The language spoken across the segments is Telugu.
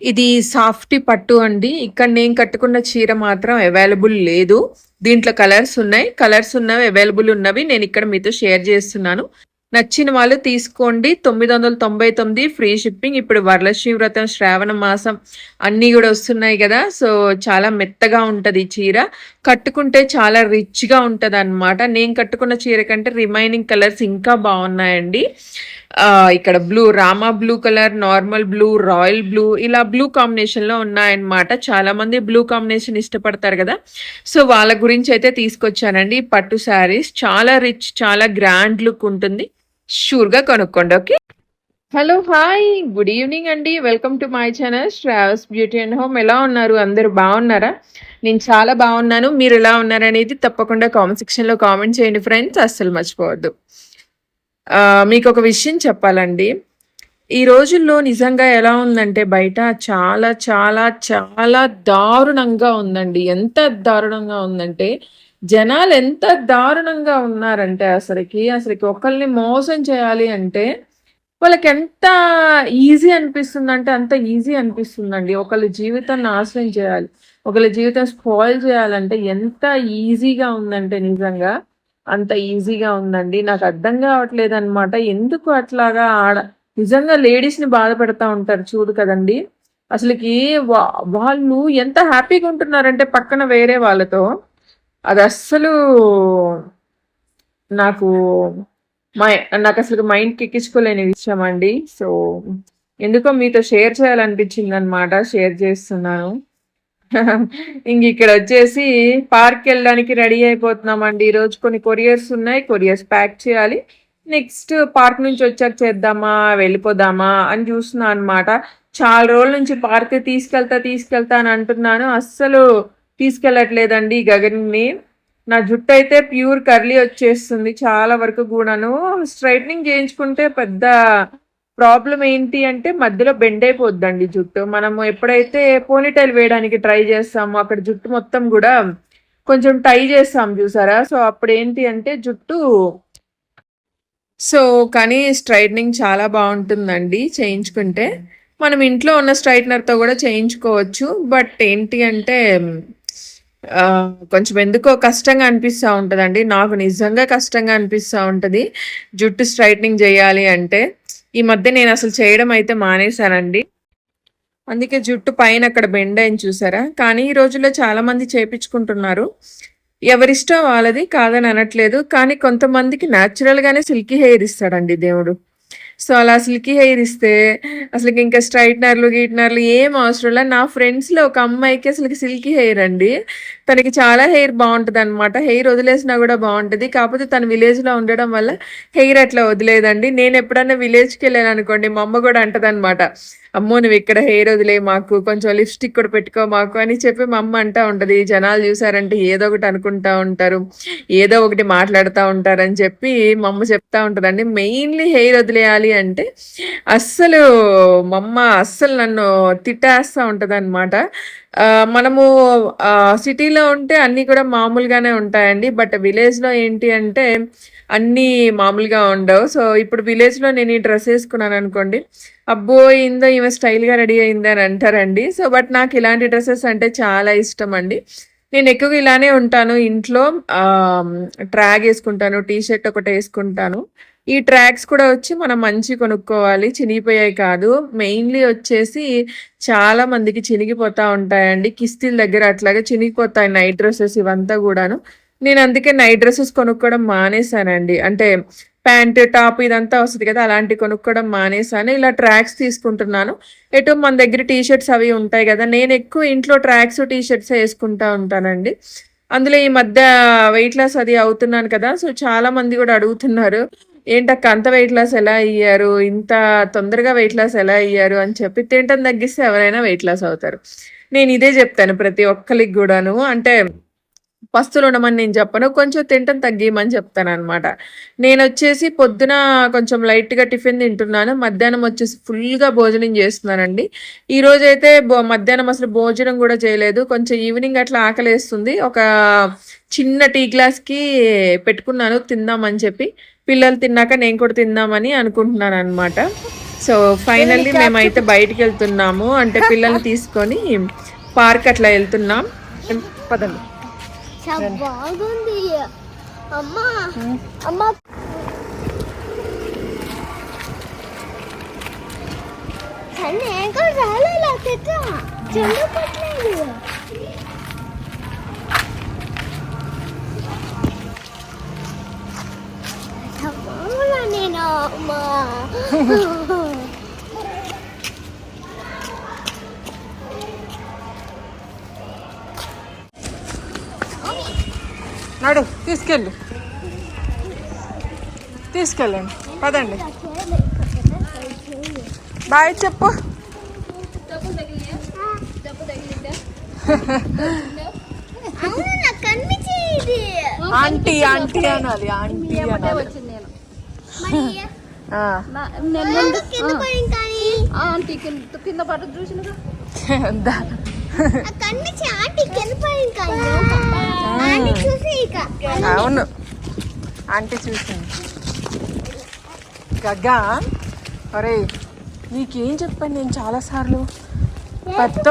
ఇది సాఫ్టీ పట్టు అండి. ఇక్కడ నేను కట్టుకున్న చీర మాత్రం అవైలబుల్ లేదు. దీంట్లో కలర్స్ ఉన్నాయి. కలర్స్ ఉన్నవి అవైలబుల్ ఉన్నవి నేను ఇక్కడ మీతో షేర్ చేస్తున్నాను. నచ్చిన వాళ్ళు తీసుకోండి. 999 ఫ్రీ షిప్పింగ్. ఇప్పుడు వరలక్ష్మి వ్రతం, శ్రావణ మాసం అన్నీ కూడా వస్తున్నాయి కదా సో, చాలా మెత్తగా ఉంటుంది ఈ చీర. కట్టుకుంటే చాలా రిచ్‌గా ఉంటదనమాట. నేను కట్టుకున్న చీర కంటే రిమైనింగ్ కలర్స్ ఇంకా బాగున్నాయండి ఇక్కడ blue Rama blue colour, normal blue, royal blue ఇలా బ్లూ కాంబినేషన్‌లో ఉన్నాయన్నమాట. చాలామంది బ్లూ కాంబినేషన్ ఇష్టపడతారు కదా సో, వాళ్ళ గురించి అయితే తీసుకొచ్చానండి. పట్టు శారీస్ చాలా రిచ్, చాలా గ్రాండ్ లుక్ ఉంటుంది. షూర్‌గా కొనుక్కోండి. Okay. Hello! Hi! Good evening అండి. Welcome to my channel Shravas beauty and home. ఎలా ఉన్నారు? అందరూ బాగున్నారా నేను చాలా బాగున్నాను మీరు ఎలా ఉన్నారనేది తప్పకుండా కామెంట్ సెక్షన్‌లో కామెంట్ చేయండి ఫ్రెండ్స్. అస్సలు మర్చిపోవద్దు. మీకు ఒక విషయం చెప్పాలండి. ఈ రోజుల్లో నిజంగా ఎలా ఉందంటే బయట చాలా, చాలా, చాలా దారుణంగా ఉందండి. ఎంత దారుణంగా ఉందంటే జనాలు ఎంత దారుణంగా ఉన్నారంటే అసలుకి అసలుకి ఒకళ్ళని మోసం చేయాలి అంటే వాళ్ళకెంత ఈజీ అనిపిస్తుందంటే అంత ఈజీ అనిపిస్తుందండి. ఒకళ్ళ జీవితం నాశనం చేయాలి. ఒకళ్ళ జీవితం స్పాయిల్ చేయాలంటే ఎంత ఈజీగా ఉందంటే నిజంగా అంత ఈజీగా ఉందండి. నాకు అర్థం కావట్లేదనమాట. ఎందుకు అట్లాగా ఆడ నిజంగా లేడీస్‌ని బాధపెడతా ఉంటారు చూడు కదండీ! అసలకి వా వాళ్ళు ఎంత హ్యాపీగా ఉంటున్నారంటే పక్కన వేరే వాళ్ళతో అది అస్సలు నాకు మై నాకు అసలు మైండ్‌కి ఎక్కించుకోలేని విషయం అండి. సో, ఎందుకో మీతో షేర్ చేయాలనిపించింది అనమాట షేర్ చేస్తున్నాను. ఇంగ ఇక్కడ వచ్చేసి పార్క్ వెళ్ళడానికి రెడీ అయిపోతున్నామండి. ఈరోజు కొన్ని కొరియర్స్ ఉన్నాయి. కొరియర్స్ ప్యాక్ చేయాలి. నెక్స్ట్ పార్క్ నుంచి వచ్చాక చేద్దామా? వెళ్ళిపోదామా? అని చూస్తున్నా అనమాట. చాలా రోజుల నుంచి పార్క్ తీసుకెళ్తా, తీసుకెళ్తా అని అంటున్నాను. అస్సలు తీసుకెళ్ళట్లేదండి గగన్‌ని. నా జుట్టు అయితే ప్యూర్ కర్లీ వచ్చేస్తుంది చాలా వరకు కూడాను స్ట్రెయిటనింగ్ చేయించుకుంటే పెద్ద ప్రాబ్లం ఏంటి అంటే మధ్యలో బెండ్ అయిపోద్దండి జుట్టు. మనము ఎప్పుడైతే పోనీటైల్ వేయడానికి ట్రై చేస్తామో అక్కడ జుట్టు మొత్తం కూడా కొంచెం టై చేస్తాం చూసారా? సో, అప్పుడేంటి అంటే జుట్టు సో, కానీ స్ట్రైట్నింగ్ చాలా బాగుంటుందండి చేయించుకుంటే. మనం ఇంట్లో ఉన్న స్ట్రైట్నర్తో కూడా చేయించుకోవచ్చు. బట్ ఏంటి అంటే కొంచెం ఎందుకో కష్టంగా అనిపిస్తా ఉంటదండి. నాకు నిజంగా కష్టంగా అనిపిస్తూ ఉంటుంది జుట్టు స్ట్రైట్నింగ్ చేయాలి అంటే. ఈ మధ్య నేను అసలు చేయడం అయితే మానేశానండి. అందుకే జుట్టు పైన అక్కడ బెండ్ అయిన చూసారా? కానీ ఈ రోజుల్లో చాలామంది చేపించుకుంటున్నారు. ఎవరిష్టం వాళ్ళది కాదని అనట్లేదు. కానీ కొంతమందికి న్యాచురల్‌గానే సిల్కీ హెయిర్ ఇస్తాడండి దేవుడు. సో, అలా సిల్కీ హెయిర్ ఇస్తే అసలకి ఇంకా స్ట్రైట్నర్లు గీట్నర్లు ఏం అవసరం లేదు నా ఫ్రెండ్స్‌లో ఒక అమ్మాయికి అసలు సిల్కీ హెయిర్ అండి. తనకి చాలా హెయిర్ బాగుంటుంది అనమాట హెయిర్ వదిలేసినా కూడా బాగుంటుంది కాకపోతే తను విలేజ్‌లో ఉండడం వల్ల హెయిర్ అట్లా వదిలేదండి. నేను ఎప్పుడన్నా విలేజ్కి వెళ్ళాను అనుకోండి మా అమ్మ గూడా అంటదనమాట. "అమ్మో! నువ్వు ఇక్కడ హెయిర్ వదిలే మాకు. కొంచెం లిప్‌స్టిక్ కూడా పెట్టుకో మాకు" అని చెప్పి మా అమ్మ అంటా ఉంటుంది జనాలు చూసారంటే ఏదో ఒకటి అనుకుంటా ఉంటారు. ఏదో ఒకటి మాట్లాడుతూ ఉంటారని చెప్పి మా అమ్మ చెప్తా ఉంటుందండి మెయిన్‌లీ హెయిర్ వదిలేయాలి అంటే అస్సలు మా అమ్మ అస్సలు నన్ను తిట్టేస్తూ ఉంటుంది అనమాట మనము సిటీలో ఉంటే అన్నీ కూడా మామూలుగానే ఉంటాయండి. బట్ విలేజ్‌లో ఏంటి అంటే అన్నీ మామూలుగా ఉండవు. సో, ఇప్పుడు విలేజ్‌లో నేను ఈ డ్రెస్ వేసుకున్నాను అనుకోండి అబ్బో! ఇందో ఈమె స్టైల్‌గా రెడీ అయింది అని అంటారండి. సో, బట్ నాకు ఇలాంటి డ్రెస్సెస్ అంటే చాలా ఇష్టం అండి నేను ఎక్కువగా ఇలానే ఉంటాను ఇంట్లో. ట్రాగ్ వేసుకుంటాను టీ షర్ట్ ఒకటేసుకుంటాను. ఈ ట్రాక్స్ కూడా వచ్చి మనం మంచి కొనుక్కోవాలి. చినిగిపోయాయి కాదు. మెయిన్‌లీ వచ్చేసి చాలా మందికి చినిగిపోతా ఉంటాయండి. కిస్తీల దగ్గర అట్లాగే చినిగిపోతాయి నైట్ డ్రెస్సెస్ ఇవంతా కూడాను నేను అందుకే నైట్ డ్రెస్సెస్ కొనుక్కోవడం మానేశానండి. అంటే ప్యాంట్, టాప్ ఇదంతా వస్తుంది కదా! అలాంటివి కొనుక్కోవడం మానేశాను. ఇలా ట్రాక్స్ తీసుకుంటున్నాను. ఎటు మన దగ్గర టీ షర్ట్స్ అవి ఉంటాయి కదా నేను ఎక్కువ ఇంట్లో ట్రాక్స్, టీ షర్ట్స్ వేసుకుంటా ఉంటానండి. అందులో ఈ మధ్య వెయిట్ లాస్ అది అవుతున్నాను కదా! సో, చాలా మంది కూడా అడుగుతున్నారు. "ఏంటక్క అంత వెయిట్ లాస్ ఎలా అయ్యారు? ఇంత తొందరగా వెయిట్ లాస్ ఎలా అయ్యారు?" అని చెప్పి తింటం తగ్గిస్తే ఎవరైనా వెయిట్ లాస్ అవుతారు. నేను ఇదే చెప్తాను ప్రతి ఒక్కరికి కూడాను అంటే పస్తులు ఉండమని నేను చెప్పను. కొంచెం తినటం తగ్గియమని చెప్తాననమాట. నేనొచ్చేసి పొద్దున కొంచెం లైట్‌గా టిఫిన్ తింటున్నాను. మధ్యాహ్నం వచ్చేసి ఫుల్‌గా భోజనం చేస్తున్నానండి. ఈరోజైతే బొ మధ్యాహ్నం అసలు భోజనం గూడా చేయలేదు. కొంచెం ఈవినింగ్ అట్లా ఆకలేస్తుంది. ఒక చిన్న టీ గ్లాస్‌కి పెట్టుకున్నాను తిందామని చెప్పి. పిల్లలు తిన్నాక నేను కూడా తిందామని అనుకుంటున్నాననమాట. సో ఫైనల్లీ మేమైతే బయటికి వెళ్తున్నాము అంటే పిల్లల్ని తీసుకొని పార్క్ అట్లా వెళ్తున్నాం పదండి బాగుంది అమ్మా అమ్మా కానీ ఇంకా రాలేదు తిట్ట చెల్లు పట్టలేదు బాగున్నా నేను అమ్మా తీసుకెళ్ళు. తీసుకెళ్ళండి. పదండి. బాయ్ చెప్పు. ఆంటీ ఆంటీ అనాలి ఆంటీ ఆంటీ కింద కింద పట్టు అవును. ఆంటీ చూసింది. గగ్గా అరే నీకేం చెప్పాను నేను చాలాసార్లు? పెద్ద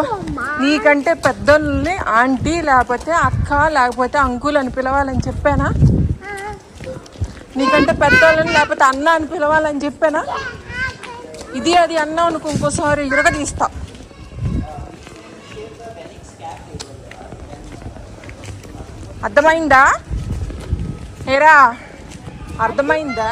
నీకంటే పెద్దోళ్ళని ఆంటీ లేకపోతే అక్క లేకపోతే అంకుల్ అని పిలవాలని చెప్పానా? నీకంటే పెద్దోళ్ళని లేకపోతే అన్న అని పిలవాలని చెప్పానా? ఇది అది అన్నావు అనుకో ఇంకోసారి ఇరగ అర్థమైందా? ఏరా? అర్థమైందా?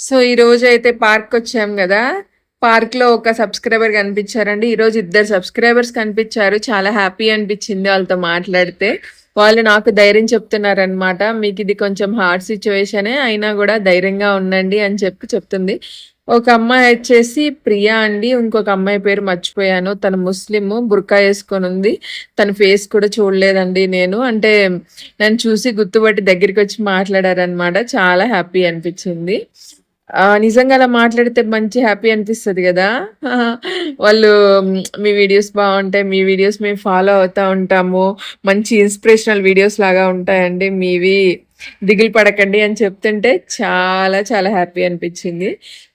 సో ఈ రోజు అయితే పార్క్ వచ్చాం కదా. పార్క్లో ఒక సబ్స్క్రైబర్ కనిపించారండి. ఈ రోజు ఇద్దరు సబ్స్క్రైబర్స్ కనిపించారు. చాలా హ్యాపీ అనిపించింది వాళ్ళతో మాట్లాడితే. వాళ్ళు నాకు ధైర్యం చెప్తున్నారనమాట మీకు ఇది కొంచెం హార్డ్ సిచ్యువేషనే అయినా కూడా ధైర్యంగా ఉండండి అని చెప్పి చెప్తుంది. ఒక అమ్మాయి వచ్చేసి ప్రియా అండి. ఇంకొక అమ్మాయి పేరు మర్చిపోయాను. తను ముస్లిం బుర్కా వేసుకొని ఉంది. తన ఫేస్ కూడా చూడలేదండి నేను. అంటే నన్ను చూసి గుర్తుపట్టి దగ్గరికి వచ్చి మాట్లాడారనమాట చాలా హ్యాపీ అనిపించింది. నిజంగా అలా మాట్లాడితే మంచి హ్యాపీ అనిపిస్తుంది కదా వాళ్ళు మీ వీడియోస్ బాగుంటాయి మీ వీడియోస్ మేము ఫాలో అవుతా ఉంటాము. మంచి ఇన్స్‌పిరేషనల్ వీడియోస్ లాగా ఉంటాయండి మీవి. దిగులు పడకండి అని చెప్తుంటే చాలా చాలా హ్యాపీ అనిపించింది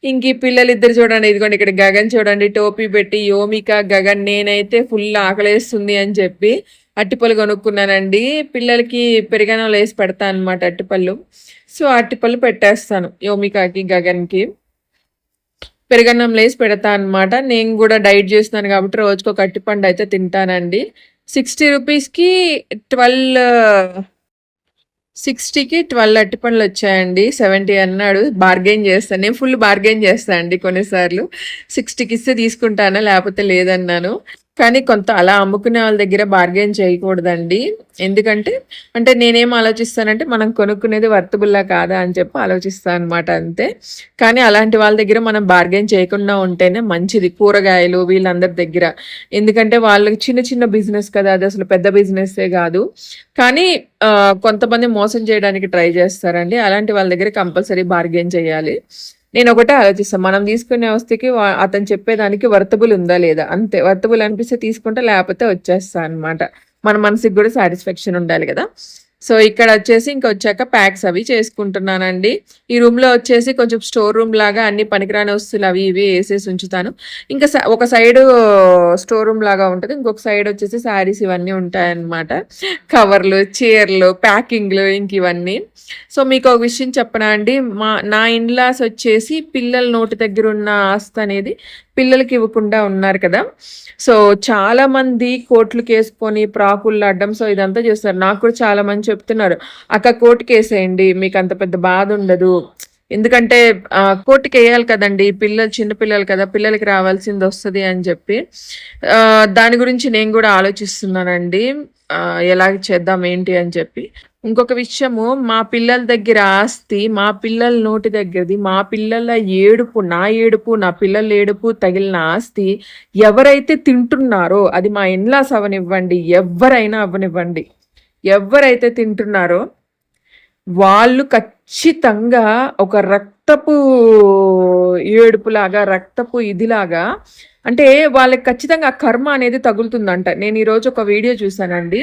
ఇంక ఈ పిల్లలు ఇద్దరు చూడండి ఇదిగోండి ఇక్కడ గగన్ చూడండి టోపీ పెట్టి యోమిక గగన్ నేనైతే ఫుల్ ఆకలేస్తుంది అని చెప్పి అట్టిపళ్ళు కొనుక్కున్నానండి పిల్లలకి పెరిగనంలో వేసి పెడతాను అనమాట అట్టిపళ్ళు సో అరటిపళ్ళు పెట్టేస్తాను. యోమికాకి గగన్కి. పెరుగన్నం లేసి పెడతా అనమాట నేను కూడా డైట్ చేస్తున్నాను కాబట్టి రోజుకి ఒక అరటిపండు అయితే తింటానండి. సిక్స్టీ రూపీస్కి ట్వెల్వ్ సిక్స్టీకి ట్వెల్వ్ అరటిపండ్లు వచ్చాయండి. సెవెంటీ అన్నాడు. బార్గెన్ చేస్తాను. నేను ఫుల్ బార్గెన్ చేస్తాను అండి కొన్నిసార్లు. సిక్స్టీకి ఇస్తే తీసుకుంటాను లేకపోతే లేదన్నాను. కానీ కొంత అలా అమ్ముకునే వాళ్ళ దగ్గర బార్గెన్ చేయకూడదండి. ఎందుకంటే అంటే నేనేం ఆలోచిస్తానంటే మనం కొనుక్కునేది వర్తబుల్లా కాదా అని చెప్పి ఆలోచిస్తాను అనమాట అంతే. కానీ అలాంటి వాళ్ళ దగ్గర మనం బార్గెన్ చేయకుండా ఉంటేనే మంచిది కూరగాయలు వీళ్ళందరి దగ్గర. ఎందుకంటే వాళ్ళకి చిన్న చిన్న బిజినెస్ కదా అది అసలు పెద్ద బిజినెస్సే కాదు. కానీ కొంతమంది మోసం చేయడానికి ట్రై చేస్తారండి. అలాంటి వాళ్ళ దగ్గర కంపల్సరీ బార్గెన్ చేయాలి. నేను ఒకటే ఆలోచిస్తాను మనం తీసుకునే వస్తుకి అతను చెప్పేదానికి వర్తబుల్ ఉందా లేదా? అంతే. వర్తబుల్ అనిపిస్తే తీసుకుంటా లేకపోతే వచ్చేస్తా అనమాట మన మనసుకి కూడా సాటిస్ఫాక్షన్ ఉండాలి కదా. సో ఇక్కడ వచ్చేసి ఇంకా వచ్చాక ప్యాక్స్ అవి చేసుకుంటున్నానండి. ఈ రూమ్లో వచ్చేసి కొంచెం స్టోర్ రూమ్ లాగా అన్ని పనికిరాని వస్తువులు అవి ఇవి వేసేసి ఉంచుతాను. ఇంకా ఒక సైడ్ స్టోర్ రూమ్ లాగా ఉంటుంది ఇంకొక సైడ్ వచ్చేసి శారీస్ ఇవన్నీ ఉంటాయన్నమాట. కవర్లు చీరలు ప్యాకింగ్లు ఇంక ఇవన్నీ. సో మీకు ఒక విషయం చెప్పనా అండి మా నా ఇన్లాస్ వచ్చేసి పిల్లల నోటి దగ్గర ఉన్న ఆస్తి అనేది పిల్లలకి ఇవ్వకుండా ఉన్నారు కదా. సో చాలామంది కోట్లు కేసుకొని ప్రాకుళ్ళు అడ్డం సో ఇదంతా చేస్తారు. నాకు కూడా చాలా మంచి చెప్తున్నారు. అక్క కోర్టుకి వేసేయండి మీకు అంత పెద్ద బాధ ఉండదు. ఎందుకంటే కోర్టుకి వేయాలి కదండి పిల్లలు చిన్న పిల్లలు కదా పిల్లలకి రావాల్సింది వస్తుంది అని చెప్పి. దాని గురించి నేను కూడా ఆలోచిస్తున్నానండి. ఎలా చేద్దాం ఏంటి అని చెప్పి. ఇంకొక విషయము మా పిల్లల దగ్గర ఆస్తి మా పిల్లల నోటి దగ్గరది మా పిల్లల ఏడుపు నా ఏడుపు నా పిల్లల ఏడుపు తగిలిన ఆస్తి ఎవరైతే తింటున్నారో అది మా ఇన్లాస్ అవనివ్వండి ఎవరైనా అవనివ్వండి. ఎవరైతే తింటున్నారో వాళ్ళు ఖచ్చితంగా ఒక రక్తపు ఏడుపులాగా రక్తపు ఇదిలాగా అంటే వాళ్ళకి ఖచ్చితంగా ఆ కర్మ అనేది తగులుతుందంట. నేను ఈరోజు ఒక వీడియో చూశానండి.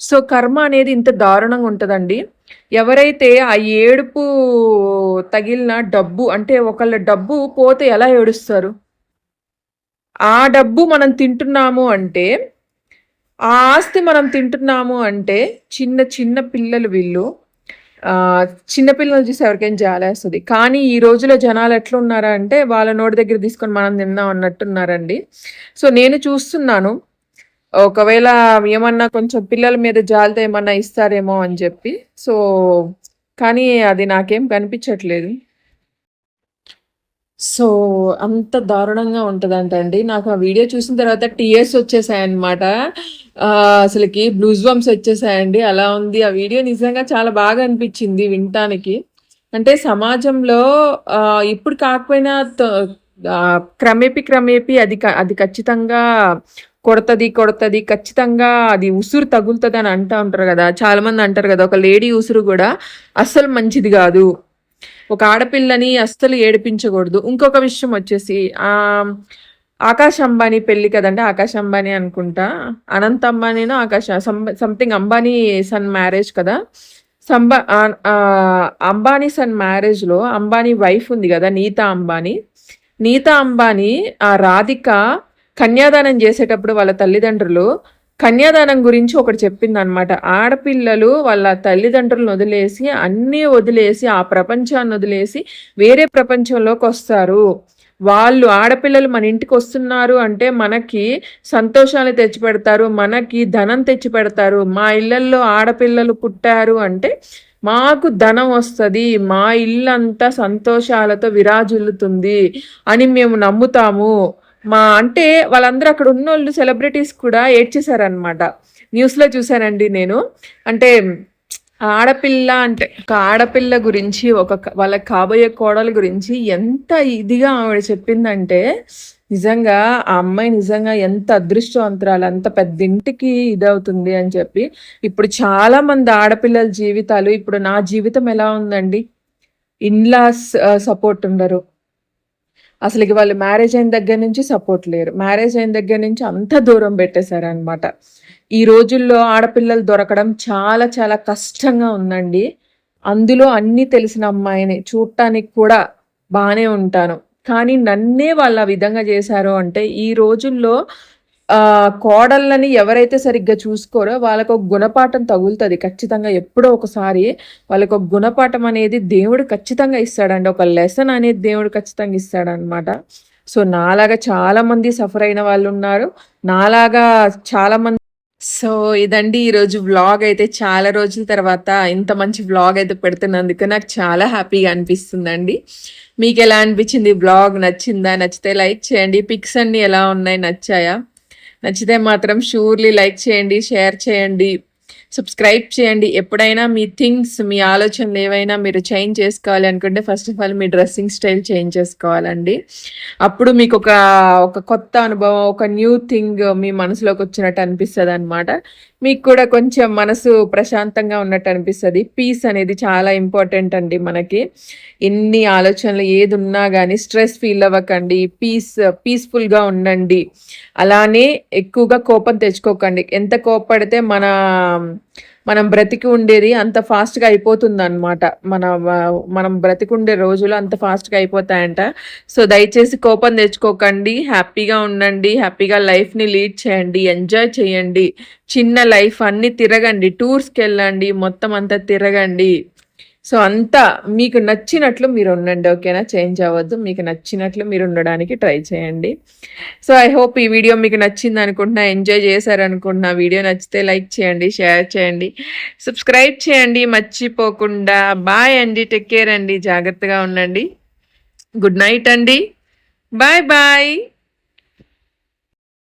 సో కర్మ అనేది ఇంత దారుణంగా ఉంటుందండి. ఎవరైతే ఆ ఏడుపు తగిలిన డబ్బు అంటే ఒకళ్ళ డబ్బు పోతే ఎలా ఏడుస్తారు? ఆ డబ్బు మనం తింటున్నాము అంటే ఆ ఆస్తి మనం తింటున్నాము అంటే చిన్న చిన్న పిల్లలు వీళ్ళు చిన్నపిల్లలు చిన్న పిల్లలు చూసి ఎవరికైనా జాలేస్తుంది. కానీ ఈ రోజులో జనాలు ఎట్లా ఉన్నారా అంటే వాళ్ళ నోటి దగ్గర తీసుకొని మనం తిందాం అన్నట్టున్నారండి. సో నేను చూస్తున్నాను ఒకవేళ ఏమన్నా కొంచెం పిల్లల మీద జాలితో ఏమన్నా ఇస్తారేమో అని చెప్పి. సో కానీ అది నాకేం కనిపించట్లేదు. సో అంత దారుణంగా ఉంటుందంటండి. నాకు ఆ వీడియో చూసిన తర్వాత టీఎస్ వచ్చేసాయన్నమాట. అసలుకి బ్లూజ్వమ్స్ వచ్చేసాయండి. అలా ఉంది. ఆ వీడియో నిజంగా చాలా బాగా అనిపించింది వినటానికి. అంటే సమాజంలో ఇప్పుడు కాకపోయినా క్రమేపి క్రమేపి అది క- అది ఖచ్చితంగా కొడతది కొడతది ఖచ్చితంగా అది ఉసురు తగులుతుంది అని అంటూ ఉంటారు కదా. చాలామంది అంటారు కదా ఒక లేడీ ఉసురు కూడా అస్సలు మంచిది కాదు. ఒక ఆడపిల్లని అస్సలు ఏడిపించకూడదు. ఇంకొక విషయం వచ్చేసి ఆకాష్ అంబానీ పెళ్ళి కదండి ఆకాష్ అంబానీ అనుకుంటా. Anant అంబానీనో Akash something Ambani son marriage కదా? సంబా అంబానీ సన్ మ్యారేజ్లో అంబానీ వైఫ్ ఉంది కదా నీతా అంబానీ. నీతా అంబానీ ఆ రాధిక కన్యాదానం చేసేటప్పుడు వాళ్ళ తల్లిదండ్రులు కన్యాదానం గురించి ఒకటి చెప్పింది అనమాట ఆడపిల్లలు వాళ్ళ తల్లిదండ్రులను వదిలేసి అన్నీ వదిలేసి ఆ ప్రపంచాన్ని వదిలేసి వేరే ప్రపంచంలోకి వస్తారు. వాళ్ళు ఆడపిల్లలు మన ఇంటికి వస్తున్నారు అంటే మనకి సంతోషాలు తెచ్చిపెడతారు మనకి ధనం తెచ్చి పెడతారు మా ఇళ్ళల్లో ఆడపిల్లలు పుట్టారు అంటే మాకు ధనం వస్తుంది మా ఇల్లంతా సంతోషాలతో విరాజిల్లుతుంది అని మేము నమ్ముతాము. మా అంటే వాళ్ళందరూ అక్కడ ఉన్న వాళ్ళు సెలబ్రిటీస్ కూడా ఏడ్చేశారనమాట న్యూస్లో చూశానండి నేను. అంటే ఆడపిల్ల అంటే ఒక ఆడపిల్ల గురించి ఒక వాళ్ళకి కాబోయే కోడల గురించి ఎంత ఇదిగా ఆవిడ చెప్పిందంటే నిజంగా ఆ అమ్మాయి నిజంగా ఎంత అదృష్టవంతురాలు అంత పెద్ద ఇంటికి ఇదవుతుంది అని చెప్పి ఇప్పుడు చాలా మంది ఆడపిల్లల జీవితాలు ఇప్పుడు నా జీవితం ఎలా ఉందండి? ఇన్లాస్ సపోర్ట్ ఉండరు. అసలుకి వాళ్ళు మ్యారేజ్ అయిన దగ్గర నుంచి సపోర్ట్ లేరు. మ్యారేజ్ అయిన దగ్గర నుంచి అంత దూరం పెట్టేశారనమాట ఈ రోజుల్లో ఆడపిల్లలు దొరకడం చాలా చాలా కష్టంగా ఉందండి. అందులో అన్నీ తెలిసిన అమ్మాయిని చూడటానికి కూడా బాగానే ఉంటాను. కానీ నన్నే వాళ్ళు ఆ విధంగా చేశారు అంటే ఈ రోజుల్లో కోడళ్ళని ఎవరైతే సరిగ్గా చూసుకోరో వాళ్ళకు ఒక గుణపాఠం తగులుతుంది. ఖచ్చితంగా ఎప్పుడో ఒకసారి వాళ్ళకు ఒక గుణపాఠం అనేది దేవుడు ఖచ్చితంగా ఇస్తాడండి. ఒక లెసన్ అనేది దేవుడు ఖచ్చితంగా ఇస్తాడనమాట సో నాలాగా చాలా మంది సఫర్ అయిన వాళ్ళు ఉన్నారు. నాలాగా చాలా మంది సో ఇదండి ఈరోజు వ్లాగ్ అయితే. చాలా రోజుల తర్వాత ఇంత మంచి వ్లాగ్ అయితే పెడుతున్నందుకు నాకు చాలా హ్యాపీగా అనిపిస్తుందండి. మీకు ఎలా అనిపించింది వ్లాగ్? నచ్చిందా? నచ్చితే లైక్ చేయండి. పిక్స్ అన్ని ఎలా ఉన్నాయి? నచ్చాయా? నచ్చితే మాత్రం షూర్లీ లైక్ చేయండి షేర్ చేయండి. సబ్స్క్రైబ్ చేయండి. ఎప్పుడైనా మీ థింగ్స్ మీ ఆలోచనలు ఏవైనా మీరు చేంజ్ చేసుకోవాలి అనుకుంటే ఫస్ట్ ఆఫ్ ఆల్ మీ డ్రెస్సింగ్ స్టైల్ చేంజ్ చేసుకోవాలండి. అప్పుడు మీకు ఒక ఒక కొత్త అనుభవం ఒక న్యూ థింగ్ మీ మనసులోకి వచ్చినట్టు అనిపిస్తుంది అనమాట మీకు కూడా కొంచెం మనసు ప్రశాంతంగా ఉన్నట్టు అనిపిస్తుంది. పీస్ అనేది చాలా ఇంపార్టెంట్ అండి మనకి. ఎన్ని ఆలోచనలు ఏది ఉన్నా కానీ స్ట్రెస్ ఫీల్ అవ్వకండి. పీస్ పీస్ఫుల్గా ఉండండి. అలానే ఎక్కువగా కోపం తెచ్చుకోకండి. ఎంత కోపడితే మన మనం బ్రతికి ఉండేది అంత ఫాస్ట్గా అయిపోతుంది అనమాట మన మనం బ్రతికి ఉండే రోజులు అంత ఫాస్ట్గా అయిపోతాయంట. సో దయచేసి కోపం తెచ్చుకోకండి. హ్యాపీగా ఉండండి. హ్యాపీగా లైఫ్ని లీడ్ చేయండి. ఎంజాయ్ చేయండి. చిన్న లైఫ్ అన్ని తిరగండి. టూర్స్కి వెళ్ళండి. మొత్తం అంతా తిరగండి. సో అంతా మీకు నచ్చినట్లు మీరు ఉండండి ఓకేనా? చేంజ్ అవ్వద్దు. మీకు నచ్చినట్లు మీరు ఉండడానికి ట్రై చేయండి. సో ఐ హోప్ ఈ వీడియో మీకు నచ్చింది అనుకుంటున్నా ఎంజాయ్ చేశారనుకుంటున్నా. వీడియో నచ్చితే లైక్ చేయండి షేర్ చేయండి సబ్స్క్రైబ్ చేయండి. మర్చిపోకుండా. బాయ్ అండి. టేక్ కేర్ అండి. జాగ్రత్తగా ఉండండి. గుడ్ నైట్ అండి. Bye bye.